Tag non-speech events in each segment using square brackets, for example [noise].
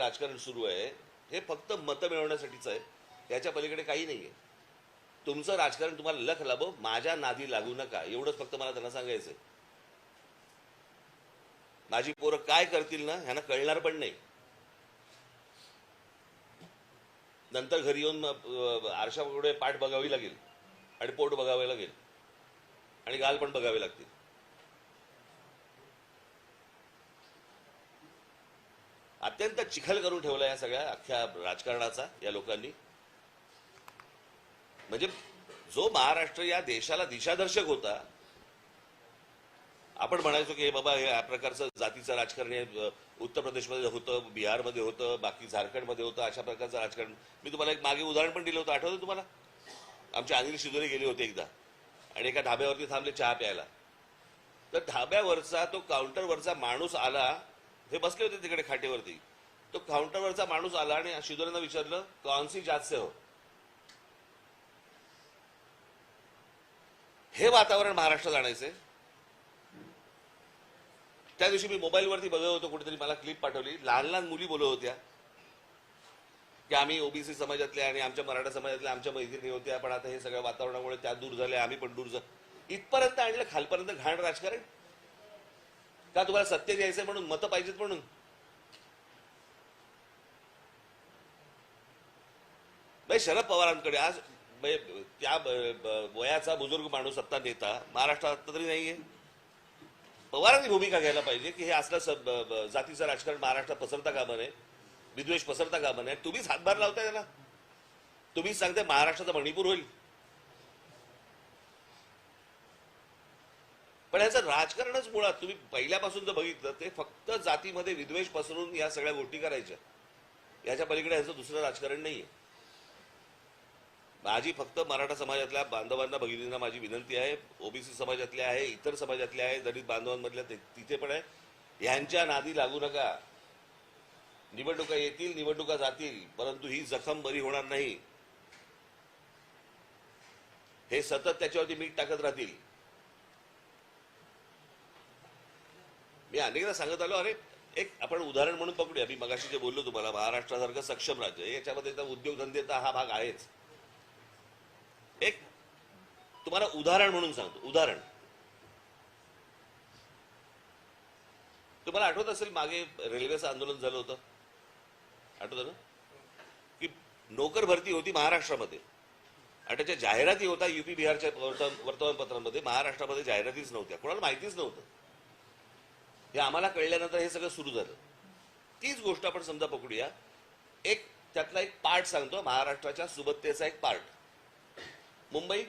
राजकारण सुरू आहे. हे फक्त मतं मिळवण्यासाठीच आहे. याच्या पलीकडे काही नाही आहे तुमचं राजकारण तुम्हाला लख लाभो माझ्या नादी लागू नका. एवढंच फक्त मला त्यांना सांगायचंय. माझी पोरं काय करतील ना ह्यांना कळणार पण नाही. नंतर घरी येऊन आरशापुढे पाठ बघावी लागेल. आणि पोट बघावे लागेल. आणि गाल पण बघावे लागतील. अत्यंत चिखल करून ठेवला या सगळ्या अख्ख्या राजकारणाचा या लोकांनी. म्हणजे जो महाराष्ट्र या देशाला दिशादर्शक होता आपण म्हणायचो की हे बाबा हे या प्रकारचं जातीचं राजकारण हे उत्तर प्रदेशमध्ये होतं बिहारमध्ये होतं बाकी झारखंडमध्ये होतं अशा प्रकारचं राजकारण. मी तुम्हाला एक मागे उदाहरण पण दिलं होतं आठवतं तुम्हाला? आमचे अनिल शिदोरे गेले होते एकदा आणि एका ढाब्यावरती थांबले चहा प्यायला. तर ढाब्यावरचा तो काउंटरवरचा माणूस आला हे बसले होते तिकडे खाटेवरती. तो काउंटरवरचा माणूस आला आणि शिदोरेनं विचारलं कौनसी जात से हो? हे वातावरण महाराष्ट्रात आणायचंय त्या दिवशी मी मोबाईलवरती बघत होतो कुठेतरी मला क्लिप पाठवली. लहान लहान मुली बोलत होत्या. की आम्ही ओबीसी समाजातल्या आणि आमच्या मराठा समाजातल्या आमच्या मैत्रिणी होत्या पण आता हे सगळ्या वातावरणामुळे त्या दूर झाल्या आम्ही पण दूर जा इथपर्यंत आणलं खालपर्यंत घाण राजकारण. का तुम्हाला सत्य द्यायचंय म्हणून? मतं पाहिजेत म्हणून? बाई शरद पवारांकडे आज त्या ब- ब- वयाचा बुजुर्ग माणूस सत्ता नेता महाराष्ट्रात तरी नाहीये. पवारांनी भूमिका घ्यायला पाहिजे की हे असलं स- ब- जातीचं राजकारण महाराष्ट्रात पसरता कामा नये विद्वेष पसरता कामा नये. तुम्हीच हातभार लावताय त्याला. तुम्हीच सांगताय महाराष्ट्राचा मणिपूर होईल. पण याचं राजकारणच मुळात तुम्ही पहिल्यापासून जर बघितलं ते फक्त जातीमध्ये विद्वेष पसरून या सगळ्या गोष्टी करायच्या. याच्या पलीकडे याचं दुसरं राजकारण नाहीये. माझी फक्त मराठा समाजातल्या बांधवांना भगिनींना माझी विनंती आहे ओबीसी समाजातल्या आहे इतर समाजातल्या आहे दलित बांधवांमधल्या तिथे पण आहे. यांच्या नादी लागू नका. निवडणुका येतील निवडणुका जातील परंतु ही जखम बरी होणार नाही. हे सतत त्याच्यावरती मीठ टाकत राहतील. मी अनेकदा सांगत आलो अरे एक आपण उदाहरण म्हणून पकडूया मी मगाशी जे बोललो तुम्हाला महाराष्ट्रासारखं सक्षम राज्य याच्यामध्ये तर उद्योगधंदेचा हा भाग आहेच. एक तुम्हाला उदाहरण म्हणून सांगतो उदाहरण. तुम्हाला आठवत असेल मागे रेल्वेचं आंदोलन झालं होतं? आठवतं ना? की नोकर भरती होती महाराष्ट्रामध्ये आणि त्याच्या जाहिराती होता युपी बिहारच्या वर्तमान- वर्तमानपत्रांमध्ये महाराष्ट्रामध्ये जाहिरातीच नव्हत्या. कोणाला माहितीच नव्हतं. हे आम्हाला कळल्यानंतर हे सगळं सुरू झालं. तीच गोष्ट आपण समजा पकडूया. एक त्यातला एक पार्ट सांगतो. महाराष्ट्राच्या सुबत्तेचा एक पार्ट मुंबई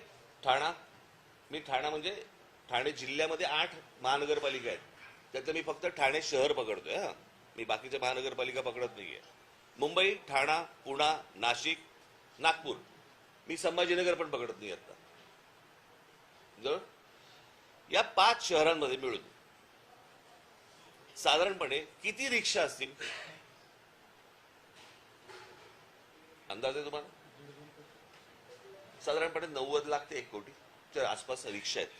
ठाणा. मी ठाणा म्हणजे ठाणे जिल्ह्यामध्ये आठ महानगरपालिका आहेत. त्यातलं मी फक्त ठाणे शहर पकडतोय हा. मी बाकीच्या महानगरपालिका पकडत नाही आहे मुंबई ठाणा पुणा नाशिक नागपूर. मी संभाजीनगर पण पकडत नाही आता. जर या पाच शहरांमध्ये मिळून. साधारणपणे किती रिक्षा असतील? अंदाज आहे तुम्हाला? साधारणपणे नव्वद लाख ते एक कोटीच्या आसपास रिक्षा आहेत.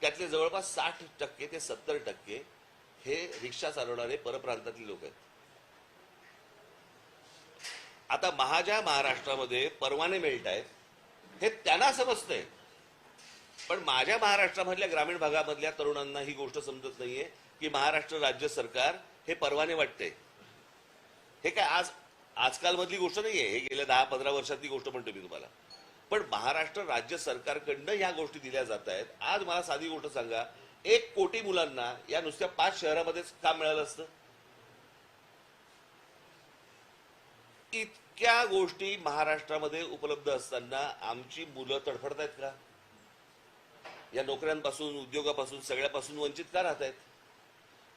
त्यातले जवळपास साठ टक्के ते सत्तर टक्के हे रिक्षा चालवणारे परप्रांतातले लोक आहेत. आता महाजा महाराष्ट्रामध्ये परवाने मिळत आहेत हे त्यांना समजतंय पण माझ्या महाराष्ट्रामधल्या ग्रामीण भागामधल्या तरुणांना ही गोष्ट समजत नाहीये की महाराष्ट्र राज्य सरकार हे परवाने वाटते हे काय आज आजकाल मधली गोष्ट नाहीये. हे गेल्या दहा पंधरा वर्षातली गोष्ट म्हणतो मी तुम्हाला. पण महाराष्ट्र राज्य सरकारकडनं ह्या गोष्टी दिल्या जात आहेत. आज मला साधी गोष्ट सांगा. एक कोटी मुलांना या नुसत्या पाच शहरामध्येच काम मिळालं असतं. इतक्या गोष्टी महाराष्ट्रामध्ये उपलब्ध असताना आमची मुलं तडफडतायत का? या नोकऱ्यांपासून उद्योगापासून सगळ्यापासून वंचित का राहत आहेत?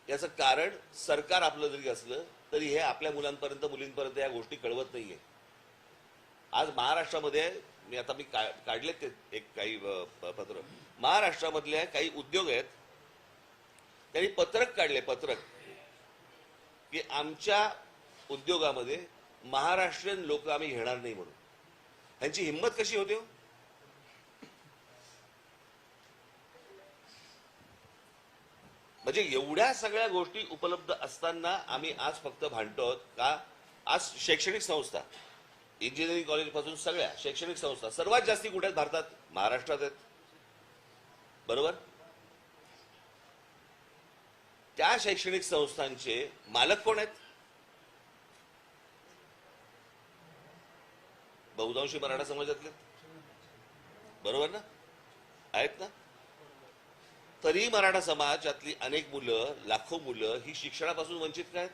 याचं कारण सरकार आपलं जरी असलं तरी हे आपल्या मुलांपर्यंत मुलींपर्यंत या गोष्टी कळवत नाहीये. आज महाराष्ट्रामध्ये मी आता मी का- काढलेत ते एक काही पत्र. महाराष्ट्रामधल्या काही उद्योग आहेत त्यांनी पत्रक काढले पत्रक की आमच्या उद्योगामध्ये महाराष्ट्रीयन लोक आम्ही घेणार नाही म्हणून. ह्यांची हिंमत कशी होते हो? म्हणजे एवढ्या सगळ्या गोष्टी उपलब्ध असताना आम्ही आज फक्त भांडतो आहोत का? आज शैक्षणिक संस्था इंजिनिअरिंग कॉलेजपासून सगळ्या शैक्षणिक संस्था सर्वात जास्ती कुठे आहेत? भारतात महाराष्ट्रात आहेत. बरोबर? त्या शैक्षणिक संस्थांचे मालक कोण आहेत? बहुतांशी मराठा समाजातले बरोबर ना? आहेत ना? तरी मराठा समाजातली अनेक मुलं लाखो मुलं ही शिक्षणापासून वंचित काय?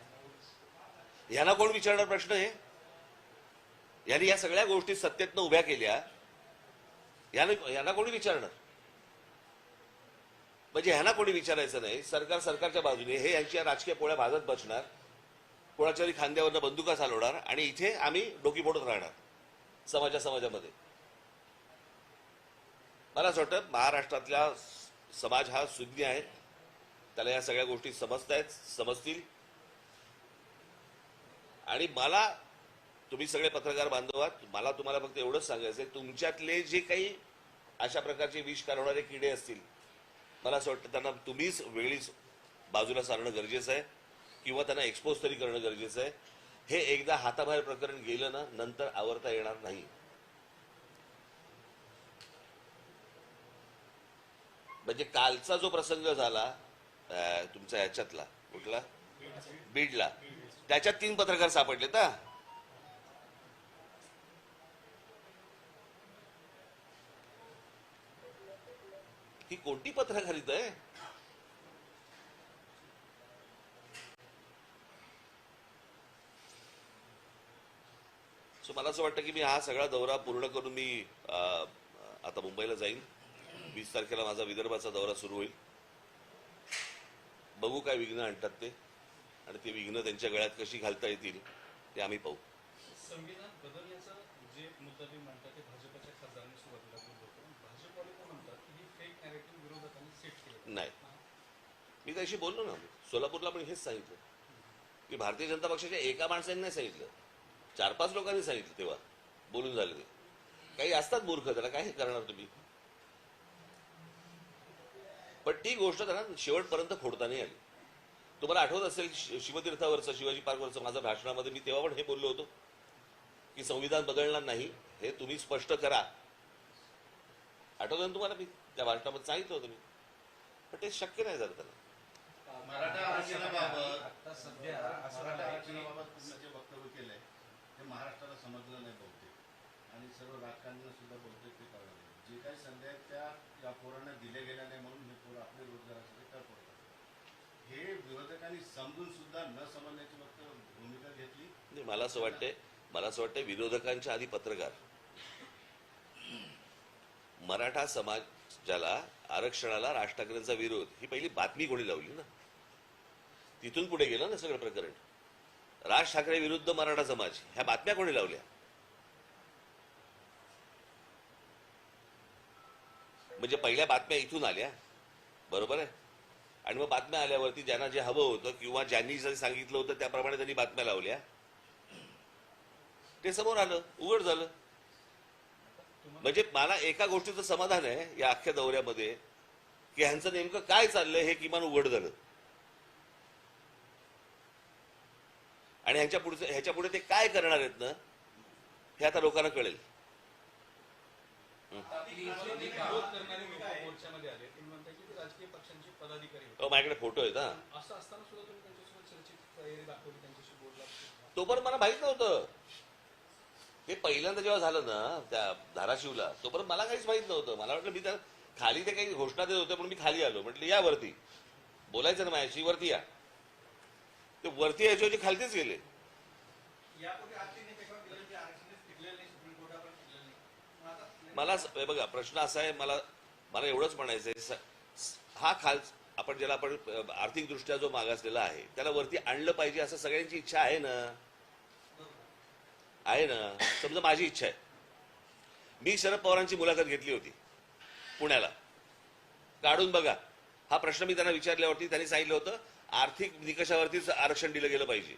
यांना कोण विचारणार प्रश्न आहे? यांनी या सगळ्या गोष्टी सत्तेतनं उभ्या केल्या. यानं यांना कोणी विचारणार? म्हणजे ह्यांना कोणी विचारायचं नाही. सरकार सरकारच्या बाजूने. हे यांच्या राजकीय पोळ्या भाजत बसणार. कोणाच्या तरी खांद्यावरनं बंदुका चालवणार. आणि इथे आम्ही डोकी फोडत राहणार. समाजा समाजामध्ये मला असं वाटतं महाराष्ट्रातल्या समाज हा सुज्ञ आहे. त्याला या सगळ्या गोष्टी समजतायत समजतील. आणि मला तुम्ही सगळे पत्रकार बांधवात मला तुम्हाला फक्त एवढंच सांगायचं आहे तुमच्यातले जे काही अशा प्रकारचे विष काढवणारे किडे असतील मला असं वाटतं त्यांना तुम्हीच वेगळीच बाजूला सारणं गरजेचं आहे किंवा त्यांना एक्सपोज तरी करणं गरजेचं आहे. हे एकदा हाताबाहेर प्रकरण गेलं ना नंतर आवरता येणार नाही. म्हणजे कालचा जो प्रसंग झाला तुमच्या याच्यातला कुठला? बीडला. त्याच्यात तीन पत्रकार सापडले का ही कोणती पत्रकारिता आहे? सो मला असं वाटतं की मी हा सगळा दौरा पूर्ण करून मी आता मुंबईला जाईन. वीस तारखेला माझा विदर्भाचा दौरा सुरू होईल. बघू काय विघ्न आणतात ते आणि ते विघ्न त्यांच्या गळ्यात कशी घालता येतील ते आम्ही पाहू. संविधान बदलण्याचा जे मुद्दा मी म्हणतात ते भाजपच्या खासदारांनी सुरुवातीला बोललो होतो. भाजपवाले पण म्हणतात की ही फेक नॅरेटिव्ह विरोधकांनी सेट केलं नाही. मी त्याशी बोललो ना. सोलापूरला पण हेच सांगितलं. की भारतीय जनता पक्षाच्या एका माणसाने नाही सांगितलं. चार पाच लोकांनी सांगितलं तेव्हा. बोलून झालं ते. काही असतात मूर्ख त्याला काय करणार तुम्ही? पण ती गोष्ट त्यांना शेवटपर्यंत फोडता नाही आली. तुम्हाला आठवत असेल शिवतीर्थावरचं शिवाजी पार्कवरचं माझं भाषणामध्ये मी तेव्हा पण हे बोललो होतो की संविधान बदलणार नाही हे तुम्ही स्पष्ट करा. आठवतं ना तुम्हाला मी त्या भाषणामध्ये सांगितलं होतं मी. पण ते शक्य नाही झालं त्याला मराठा आरक्षणाबाबत सध्या मराठा आरक्षणाबाबत तुम्ही जे वक्तव्य केलंय ते महाराष्ट्राला समजलं नाही बहुतेक. आणि सर्व राजकारण्यांना सुद्धा बहुतेक ते कळलं जे काही संधी आहेत त्या या पोरांना दिल्या गेल्या नाही म्हणून हे पोरं आपले रोजगारासाठी तळपडतात हे विरोधकांनी समजून सुद्धा न समजण्याची फक्त भूमिका घेतली. मला असं वाटतंय मला असं वाटतंय विरोधकांच्या आधी पत्रकार. मराठा समाजाला आरक्षणाला राज ठाकरेंचा विरोध ही पहिली बातमी कोणी लावली ना? तिथून पुढे गेलं ना सगळं प्रकरण. राज ठाकरे विरुद्ध मराठा समाज ह्या बातम्या कोणी लावल्या? म्हणजे पहिल्या बातम्या इथून आल्या. बरोबर आहे? आणि मग बातम्या आल्यावरती ज्यांना जे हवं होतं किंवा ज्यांनी जरी सांगितलं होतं त्याप्रमाणे त्यांनी बातम्या लावल्या. ते समोर आलं उघड झालं. म्हणजे मला एका गोष्टीचं समाधान आहे या अख्ख्या दौऱ्यामध्ये की ह्यांचं नेमकं काय चाललंय हे किमान उघड झालं. आणि ह्याच्या पुढचं ह्याच्या पुढे ते काय करणार आहेत ना हे आता लोकांना कळेल. माझ्याकडे फोटो आहेत हा. तो पण मला माहीत नव्हतं. ते पहिल्यांदा जेव्हा झालं ना त्या धाराशिवला तोपर्यंत मला काहीच माहीत नव्हतं. मला वाटलं मी त्या खाली ते काही घोषणा देत होते पण मी खाली आलो. म्हटलं या वरती. बोलायचं ना माझ्याशी वरती या. ते वरती यायच्या खालतीच गेले यापूर्वी आजची निकषावर दिलेलं जे आरक्षण टिकलेलं नाही सुप्रीम कोर्टापर्यंत टिकलेलं नाही मग आता मला बघा प्रश्न असा आहे मला मला एवढंच म्हणायचं आहे हा खाल आपण ज्याला आपण आर्थिकदृष्ट्या जो मागासलेला आहे त्याला वरती आणलं पाहिजे असं सगळ्यांची इच्छा आहे ना? आहे ना? समजा माझी इच्छा आहे. मी शरद पवारांची मुलाखत घेतली होती पुण्याला. काढून बघा. हा प्रश्न मी त्यांना विचारल्यावरती त्यांनी सांगितलं होतं आर्थिक निकषावरतीच आरक्षण दिलं गेलं पाहिजे.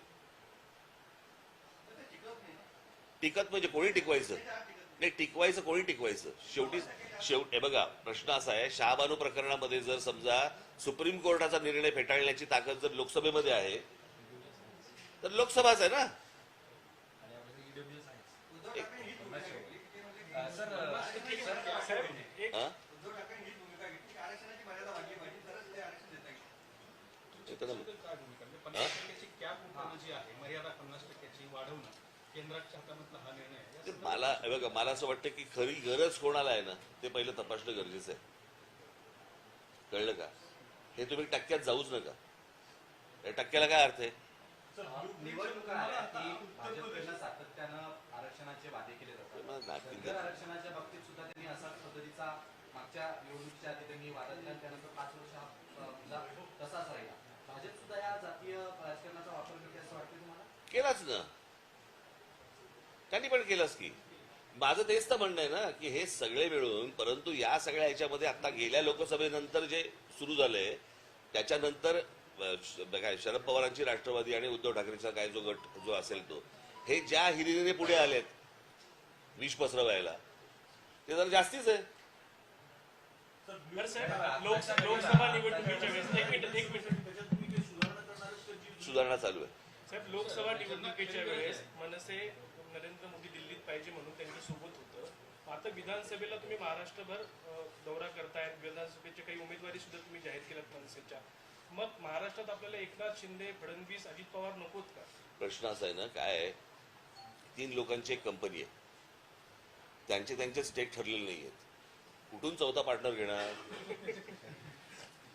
टिकत म्हणजे कोणी टिकवायचं? नाही टिकवायचं कोणी टिकवायचं? शेवटी शेवट हे बघा प्रश्न असा आहे शहाबानू प्रकरणामध्ये जर समजा सुप्रीम कोर्टाचा निर्णय फेटाळण्याची ताकद जर लोकसभेमध्ये आहे तर लोकसभाच आहे ना? केंद्राच्या हातामधला हा निर्णय मला बघा मला असं वाटतं की खरी गरज कोणाला आहे ना ते पहिलं तपासणं गरजेचं आहे. कळलं का? हे तुम्ही टक्क्यात जाऊच नका. या टक्क्याला काय अर्थ आहे? निवडणुका भाजपकडनं सातत्यानं आरक्षणाचे वादे केले जातात. आरक्षणाच्या बाबतीत सुद्धा त्यांनी असाच पद्धतीचा मागच्या निवडणुकीच्या आधी त्यांनी वादा दिला आणि त्यानंतर पाच वर्ष अ, मुद्दा तसाच राहिला. भाजप सुद्धा या जातीय राजकारणाचा वापर करते असं वाटतं तुम्हाला? केलाच ना. त्यांनी पण केलंच की. माझं तेच तर म्हणणं आहे ना की हे सगळे मिळून परंतु या सगळ्या ह्याच्यामध्ये आता गेल्या लोकसभेनंतर जे सुरू झालंय त्याच्यानंतर काय शरद पवारांची राष्ट्रवादी आणि उद्धव ठाकरेचा काय जो गट जो असेल तो हे ज्या हिरिरीने पुढे आलेत विष पसरवायला ते जर जास्तीच आहे. लोकसभा निवडणुकीच्या वेळेस सुधारणा चालू आहे. लोकसभा निवडणुकीच्या वेळेस मनसे नरेंद्र मोदी दिल्लीत पाहिजे म्हणून त्यांच्यासोबत होतं. आता विधानसभेला तुम्ही महाराष्ट्रभर दौरा करतायत. विधानसभेचे काही उमेदवारी सुद्धा तुम्ही जाहीर केल्यात मनसेच्या. मग महाराष्ट्रात आपल्याला एकनाथ शिंदे फडणवीस अजित पवार नकोत का? प्रश्न असा आहे ना काय आहे, तीन लोकांची एक कंपनी आहे. त्यांचे त्यांचे स्टेक ठरलेले नाही आहेत. कुठून चौथा पार्टनर घेणार?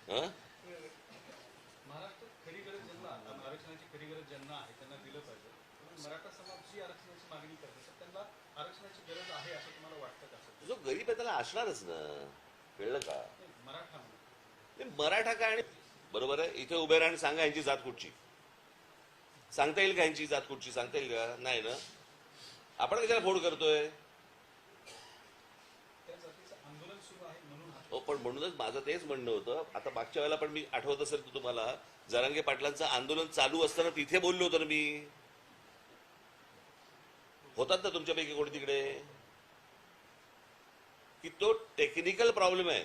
हं? महाराष्ट्रात खरी गरज ज्यांना आरक्षणाची खरी गरज ज्यांना आहे त्यांना दिलं पाहिजे. मराठा समाज जी आरक्षणाची मागणी करते तर त्यांना आरक्षणाची गरज आहे असं तुम्हाला वाटतं का सर? जो गरीब आहे त्याला असणारच ना. कळलं का? मराठा मराठा काय आणि बरोबर आहे इथे उभे राहा आणि सांगा यांची जात कुठची. सांगता येईल का यांची जात कुठची? सांगता येईल का? नाही ना. आपण कशाला फोड करतोय? हा पण म्हणूनच माझं तेच म्हणणं होतं. आता मागच्या वेळेला पण मी आठवत असेल तुम्हाला जरांगे पाटलांचं आंदोलन चालू असताना तिथे बोललो होतो ना मी. होतात ना तुमच्यापैकी कोणी तिकडे? की तो टेक्निकल प्रॉब्लेम आहे.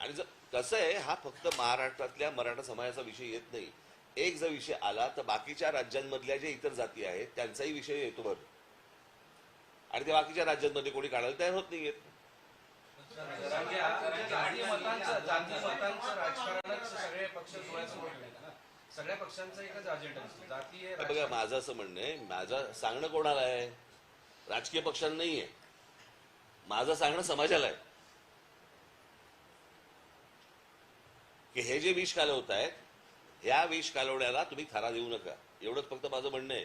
आणि जर कसं आहे हा फक्त महाराष्ट्रातल्या मराठा समाजाचा विषय येत नाही. एक जर विषय आला तर बाकीच्या राज्यांमधल्या जे इतर जाती आहेत त्यांचाही विषय येतो भर. आणि ते बाकीच्या राज्यांमध्ये कोणी काढायला तयार होत नाहीयेत. जरांगे सगळे पक्ष जोडायचं सगळ्या पक्षांचा एकच अजेंडा असतो. जातीय बघा. माझं असं म्हणणं आहे माझं सांगणं कोणाला आहे? राजकीय पक्षांना नाही आहे. माझं सांगणं समाजाला आहे. की हे जे विष कालवत आहेत ह्या विष कालवण्याला तुम्ही थारा देऊ नका. एवढंच फक्त माझं म्हणणं आहे.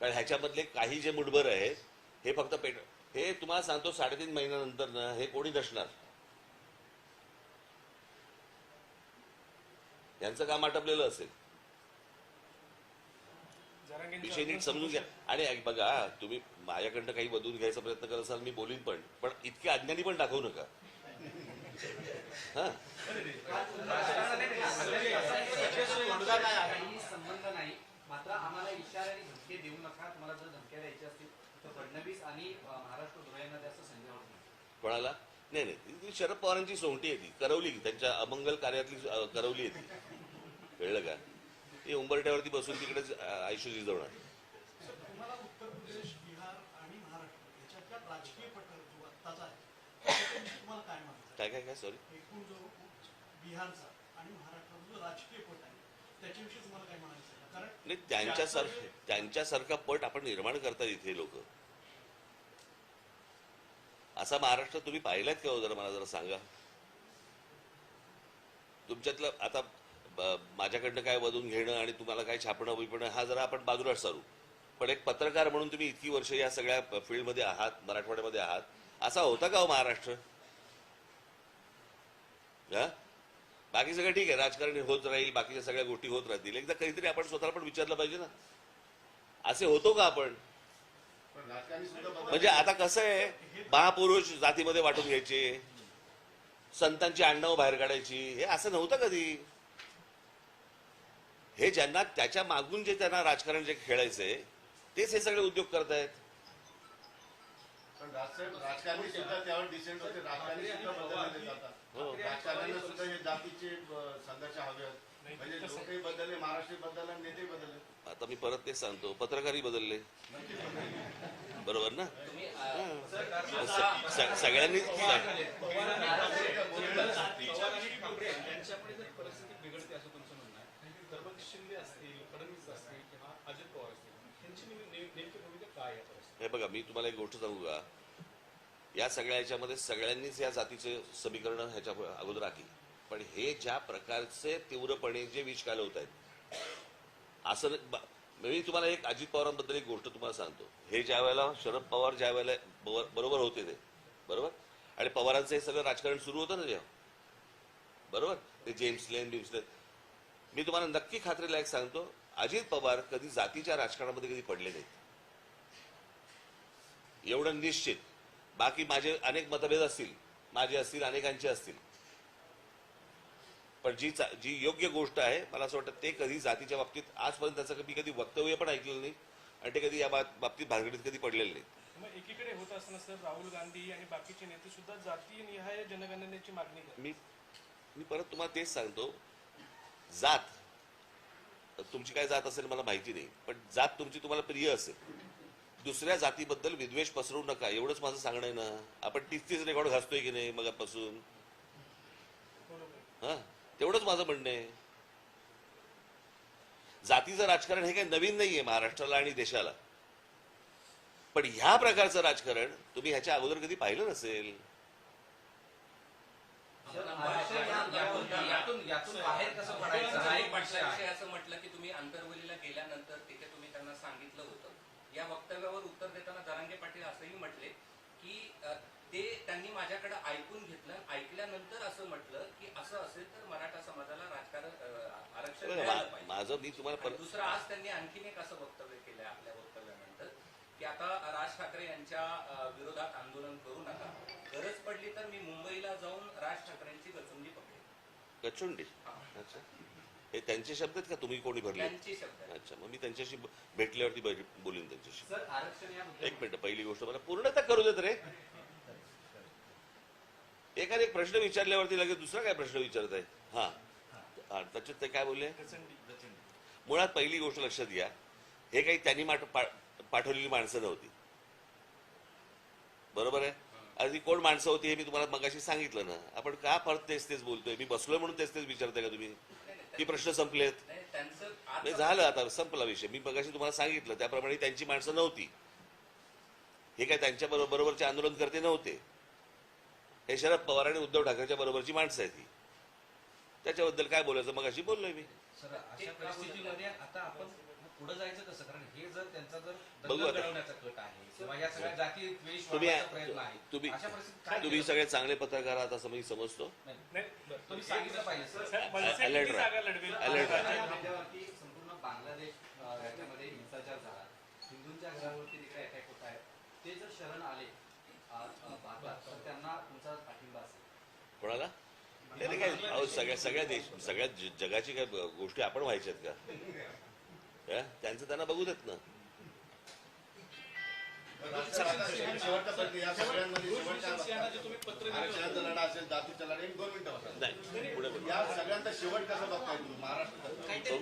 कारण ह्याच्यामधले काही जे मुठभर आहेत हे फक्त पेट हे तुम्हाला सांगतो साडेतीन महिन्यानंतर ना हे कोणी नसणार. यांचं काम आटपलेलं असेल. विषय नीट समजून घ्या. आणि बघा तुम्ही माझ्याकडनं काही बदलून घ्यायचा प्रयत्न करत असाल मी बोलीन पण. पण इतके अज्ञानी पण दाखवू नका. हा? काही संबंध नाही मात्र आम्हाला इशाऱ्याने धमके देऊ नका तुम्हाला जर धमक्या द्यायच्या असतील तर फडणवीस आणि अ, महाराष्ट्र धुळ्यांना द्या असं संजय राऊत म्हणाले. कोणाला? नाही नाही. ती शरद पवारांची सोंगटी आहे ती. करवली की त्यांच्या अमंगल कार्यातली करवली आहे ती. कळलं का? ती उंबरट्यावरती बसून तिकडेच आयुष्य जिजवणार. सर, तुम्हाला उत्तर प्रदेश बिहार आणि महाराष्ट्र याच्यातला राजकीय पट जो आत्ताचा आहे त्याच्याविषयी तुम्हाला काय काय काय सॉरी नाही त्यांच्यासार त्यांच्यासारखा पट आपण निर्माण करतात इथे लोक. असा महाराष्ट्र तुम्ही पाहिलात का हो? जरा मला जरा सांगा. तुमच्यातलं आता माझ्याकडनं काय वधून घेणं आणि तुम्हाला काय छापणं बिपणं हा जरा आपण बाजूला सारू. पण एक पत्रकार म्हणून तुम्ही इतकी वर्ष या सगळ्या फील्डमध्ये आहात मराठवाड्यामध्ये आहात. असा होता का हो महाराष्ट्र? हा? बाकी सगळं ठीक आहे राजकारण होत राहील बाकीच्या सगळ्या गोष्टी होत राहतील. एकदा काहीतरी आपण स्वतःला पण विचारलं पाहिजे ना. असे होतो का आपण? म्हणजे आता कसं आहे महापुरुष जातीमध्ये वाटून घ्यायचे संतांची आण्णव बाहेर काढायची हे असं नव्हतं कधी? हे ज्यांना त्याच्या मागून जे त्यांना राजकारण जे खेळायचंय तेच हे सगळे उद्योग करतायत पण राजसाहेब राजकारणी सुद्धा त्यावर डिसेंट होते राजकारणी सुद्धा बदललेले जातात हो. राजकारण्यांना सुद्धा हे जातीचे अ, संघर्ष हवे आहेत म्हणजे लोकही बदलले महाराष्ट्र बदलले आणि नेते बदलले आता मी परत तेच सांगतो पत्रकारही बदलले बरोबर ना हां. सगळ्यांनी स- पवार आणि ठाकरे यांच्यापुढे जर परिस्थिती बिघडते असं तुमचं म्हणणं आहे तर मग शिंदे असतील फडणवीस असतील किंवा अजित पवार असतील यांची नेम- नेम- नेमकी भूमिका काय आहे परिस्थिती हे बघा मी तुम्हाला एक गोष्ट सांगू का? या सगळ्या याच्यामध्ये सगळ्यांनीच या जातीचे समीकरण ह्याच्या अगोदर आखली पण हे ज्या प्रकारचे तीव्रपणे जे विष कालवत आहेत असं मी तुम्हाला एक अजित पवारांबद्दल एक गोष्ट तुम्हाला सांगतो. हे ज्या वेळेला शरद पवार ज्या वेळेला बरोबर होते ते बरोबर? आणि पवारांचं हे सगळं राजकारण सुरू होतं ना जेव्हा? बरोबर? ते जेम्स लेन बिम्स लेन. मी तुम्हाला नक्की खात्रीलायक सांगतो अजित पवार कधी जातीच्या राजकारणामध्ये कधी पडले नाहीत. एवढं निश्चित. बाकी माझे अनेक मतभेद असतील. माझे असतील अनेकांचे असतील. पण जी चा- जी योग्य गोष्ट आहे मला असं वाटतं ते कधी जातीच्या बाबतीत आजपर्यंत त्याचं मी कधी वक्तव्य पण ऐकलेलं नाही आणि ते कधी या बाब- बाबतीत भानगडीत कधी पडलेलं नाही. मग एकीकडे होत असताना सर राहुल गांधी आणि बाकीचे नेते सुद्धा जाती निहाय जनगणनेची मागणी मी मी परत तुम्हाला तेच सांगतो. जात तुमची काय जात असेल मला माहिती नाही पण जात तुमची तुम्हाला प्रिय असेल. दुसऱ्या जातीबद्दल विद्वेष पसरवू नका. एवढंच माझं सांगणं आहे ना. आपण तीस तीस रेकॉर्ड घासतोय की नाही मगापासून? हा? तेवढंच माझं म्हणणं आहे. जातीचं राजकारण हे काही नवीन नाहीये महाराष्ट्राला आणि देशाला. पण ह्या प्रकारचं राजकारण तुम्ही ह्याच्या अगोदर कधी पाहिलं नसेल. यातून यातून बाहेर कसं पडायचं? हा आहे. असं म्हटलं की तुम्ही आंतरवलीला गेल्यानंतर तिथे तुम्ही त्यांना सांगितलं होतं या वक्तव्यावर उत्तर देताना जरांगे पाटील असंही म्हटले की ते त्यांनी माझ्याकडे ऐकून घेतलं ऐकल्यानंतर असं म्हटलं की असं असेल तर मराठा समाजाला राजकारण आरक्षण मिळालं पाहिजे. माझं मी तुम्हाला दुसरं आज त्यांनी आणखीन एक असं वक्तव्य केलंय आपल्या वक्तव्यानंतर की आता राज ठाकरे यांच्या विरोधात आंदोलन करू नका. गरज पडली तर मी मुंबईला जाऊन राज ठाकरेंची गचुंडी पकडेन. कचुंडी अच्छा. हे त्यांचे शब्द आहेत का तुम्ही कोणी भरले. अच्छा मग मी त्यांच्याशी भेटल्यावरती बोलीन त्यांच्याशी. एक मिनिट पहिली गोष्ट मला पूर्णता करू देत रे. एखादा एक प्रश्न विचारल्यावरती लगेच दुसरा काय प्रश्न विचारत आहे? हा. त्याच्यात ते काय बोलले? मुळात पहिली गोष्ट लक्षात घ्या हे काही त्यांनी पाठवलेली माणसं नव्हती. बरोबर आहे? ती कोण माणसं होती हे मी तुम्हाला मगाशी सांगितलं ना. आपण का परत तेच तेच बोलतोय? मी बसलोय म्हणून तेच तेच विचारताय का तुम्ही? की प्रश्न संपलेत. नाही, झालं आता संपला विषय. मी मगाशी तुम्हाला सांगितलं त्याप्रमाणे त्यांची माणसं नव्हती. हे काय त्यांच्या बरोबर बरोबरचे आंदोलन करते नव्हते. हे शरद पवार आणि उद्धव ठाकरेच्या बरोबरची माणसं आहेत ही. त्याच्याबद्दल काय बोलायचं मग अशी बोललोय मी. सर अशा परिस्थितीमध्ये आता आपण पुढे जायचं कसं? कारण हे जर त्यांचा जर बघू आता. जाती द्वेष तुम्ही वाढवण्याचा प्रयत्न आहे. तुम्ही? सगळे चांगले पत्रकार आहात असं मी समजतो. नाही, नाही बरं. तुम्ही सांगितलं पाहिजे सर. सर, मनसे अलर्ट राहा. अलर्ट संपूर्ण बांगलादेश अं, याच्यामध्ये हिंसाचार झाला. हिंदूंच्या घरावरती तिकडे अटॅक होत आहे ते जर शरण आले भारतात तर त्यांना तुमचा पाठिंबा असेल. कोणाला? नाही, नाही, काय अहो, सगळ्या सगळ्या देश सगळ्या ज- जगाची काय गोष्टी आपण व्हायच्यात का? [laughs] हा? त्यांचं त्यांना बघू देत ना. या सगळ्यांमध्ये यांना शेवटचा जे तुम्ही पत्र दिलं होतं, आरक्षणाचा लढा असेल जातीचा लढा एक दोन मिनिटं होता नाही पुढे बोला. या सगळ्यांचा शेवट कसा बघताय तुम्ही महाराष्ट्रात